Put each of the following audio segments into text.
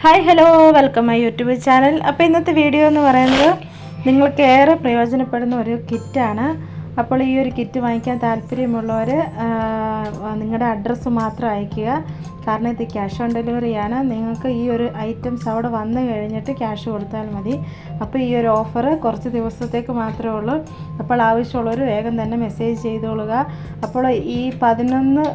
Hi hello welcome my YouTube channel അപ്പോൾ ഇന്നത്തെ video എന്ന് പറയുന്നത് നിങ്ങൾക്ക് ഏറെ പ്രയോജനപ്പെടുന്ന ഒരു കിറ്റാണ്. അപ്പോൾ ഈ ഒരു കിറ്റ് വാങ്ങിക്കാൻ താല്പര്യമുള്ളവർ നിങ്ങളുടെ അഡ്രസ്സ് മാത്രം അയയ്ക്കുക. കാരണം ഇത് ക്യാഷ് ഓൺ ഡെലിവറിയാണ് നിങ്ങൾക്ക് ഈ ഒരു ഐറ്റംസ് അവിടെ വന്നു കഴിഞ്ഞിട്ട് ക്യാഷ് കൊടുത്താൽ മതി. അപ്പോൾ ഈ ഒരു ഓഫർ കുറച്ച് ദിവസത്തേക്ക് മാത്രമേ ഉള്ളൂ. അപ്പോൾ ആവശ്യമുള്ളവർ വേഗം തന്നെ മെസ്സേജ് ചെയ്തോളുക. അപ്പോൾ ഈ പതിനൊന്ന്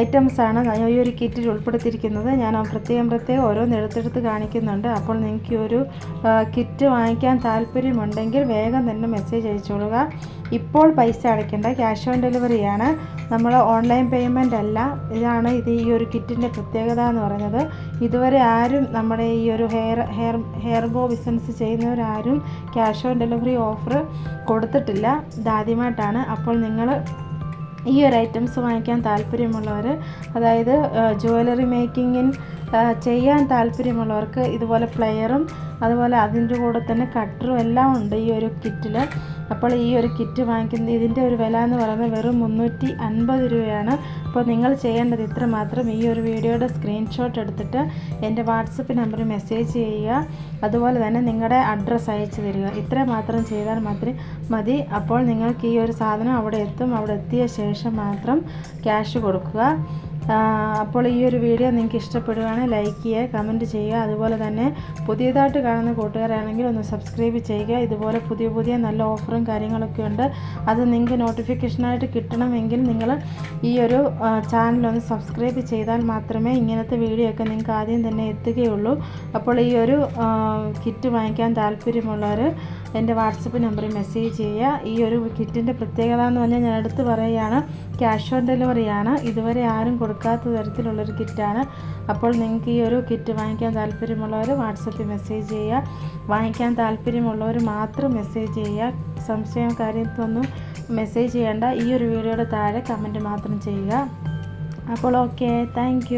ഐറ്റംസ് ആണ് ഞാൻ ഈ ഒരു കിറ്റിൽ ഉൾപ്പെടുത്തിയിരിക്കുന്നത്. ഞാൻ പ്രത്യേകം പ്രത്യേകം ഓരോന്ന് എടുത്തെടുത്ത് കാണിക്കുന്നുണ്ട്. അപ്പോൾ നിങ്ങൾക്ക് ഒരു കിറ്റ് വാങ്ങിക്കാൻ താല്പര്യമുണ്ടെങ്കിൽ വേഗം തന്നെ മെസ്സേജ് അയച്ചോളുക ഇപ്പോൾ പൈസ അടയ്ക്കേണ്ട. ക്യാഷ് ഓൺ ഡെലിവറിയാണ് നമ്മൾ ഓൺലൈൻ പേയ്മെന്റ് അല്ല. ഇതാണ് ഇത് ഈ ഒരു കിറ്റിന്റെ പ്രത്യേകത എന്ന് പറയുന്നത്. ഇതുവരെ ആരും നമ്മുടെ ഈ ഒരു hair hair hair bow business ചെയ്യുന്നവരാരും cash on delivery offer കൊടുത്തിട്ടില്ല. ഇതാദ്യമായിട്ടാണ് അപ്പോൾ നിങ്ങൾ ഈ ഒരു ഐറ്റംസ് വാങ്ങിക്കാൻ താല്പര്യമുള്ളവർ അതായത് ജ്വല്ലറി മേക്കിങ്ങിൻ ചെയ്യാൻ താല്പര്യമുള്ളവർക്ക് ഇതുപോലെ പ്ലെയറും അതുപോലെ അതിന്റെ കൂടെ തന്നെ കട്ടറും എല്ലാം ഉണ്ട് ഈ ഒരു കിറ്റിൽ അപ്പോൾ ഈ ഒരു കിറ്റ് വാങ്ങിക്കുന്ന ഇതിന്റെ ഒരു വില എന്ന് പറയുന്നത് വെറും മുന്നൂറ്റി അൻപത് രൂപയാണ്. അപ്പോൾ നിങ്ങൾ ചെയ്യേണ്ടത് ഇത്ര മാത്രം. ഈ ഒരു വീഡിയോയുടെ സ്ക്രീൻഷോട്ട് എടുത്തിട്ട് എന്റെ വാട്സപ്പ് നമ്പറിൽ മെസ്സേജ് ചെയ്യുക. അതുപോലെ തന്നെ നിങ്ങളുടെ അഡ്രസ്സ് അയച്ചു തരിക. ഇത്ര മാത്രം ചെയ്താൽ മാത്രമേ മതി. അപ്പോൾ നിങ്ങൾക്ക് ഈ ഒരു സാധനം അവിടെ എത്തും. അവിടെ എത്തിയ ശേഷം മാത്രം ക്യാഷ് കൊടുക്കുക. അപ്പോൾ ഈ ഒരു വീഡിയോ നിങ്ങൾക്ക് ഇഷ്ടപ്പെടുകയാണെങ്കിൽ ലൈക്ക് ചെയ്യുക കമന്റ് ചെയ്യുക. അതുപോലെ തന്നെ പുതിയതായിട്ട് കാണുന്ന കൂട്ടുകാരാണെങ്കിൽ ഒന്ന് സബ്സ്ക്രൈബ് ചെയ്യുക. ഇതുപോലെ പുതിയ പുതിയ നല്ല ഓഫറും കാര്യങ്ങളൊക്കെ ഉണ്ട്. അത് നിങ്ങൾക്ക് നോട്ടിഫിക്കേഷനായിട്ട് കിട്ടണമെങ്കിൽ നിങ്ങൾ ഈ ഒരു ചാനൽ ഒന്ന് സബ്സ്ക്രൈബ് ചെയ്താൽ മാത്രമേ ഇങ്ങനത്തെ വീഡിയോ ഒക്കെ നിങ്ങൾക്ക് ആദ്യം തന്നെ എത്തുകയുള്ളൂ. അപ്പോൾ ഈ ഒരു കിറ്റ് വാങ്ങിക്കാൻ താല്പര്യമുള്ളവർ എന്റെ വാട്സപ്പ് നമ്പറിൽ മെസ്സേജ് ചെയ്യുക. ഈ ഒരു കിറ്റിന്റെ പ്രത്യേകത എന്ന് പറഞ്ഞാൽ ഞാൻ എടുത്ത് പറയുകയാണ് ക്യാഷ് ഓൺ ഡെലിവറിയാണ് ഇതുവരെ ആരും കൊടുക്കാത്ത തരത്തിലുള്ളൊരു കിറ്റാണ്. അപ്പോൾ നിങ്ങൾക്ക് ഈ ഒരു കിറ്റ് വാങ്ങിക്കാൻ താല്പര്യമുള്ളവർ വാട്സപ്പിൽ മെസ്സേജ് ചെയ്യുക. വാങ്ങിക്കാൻ താല്പര്യമുള്ളവർ മാത്രം മെസ്സേജ് ചെയ്യുക. സംശയം കാര്യത്തൊന്നും മെസ്സേജ് ചെയ്യേണ്ട. ഈ ഒരു വീഡിയോയുടെ താഴെ കമന്റ് മാത്രം ചെയ്യുക. അപ്പോൾ ഓക്കെ താങ്ക്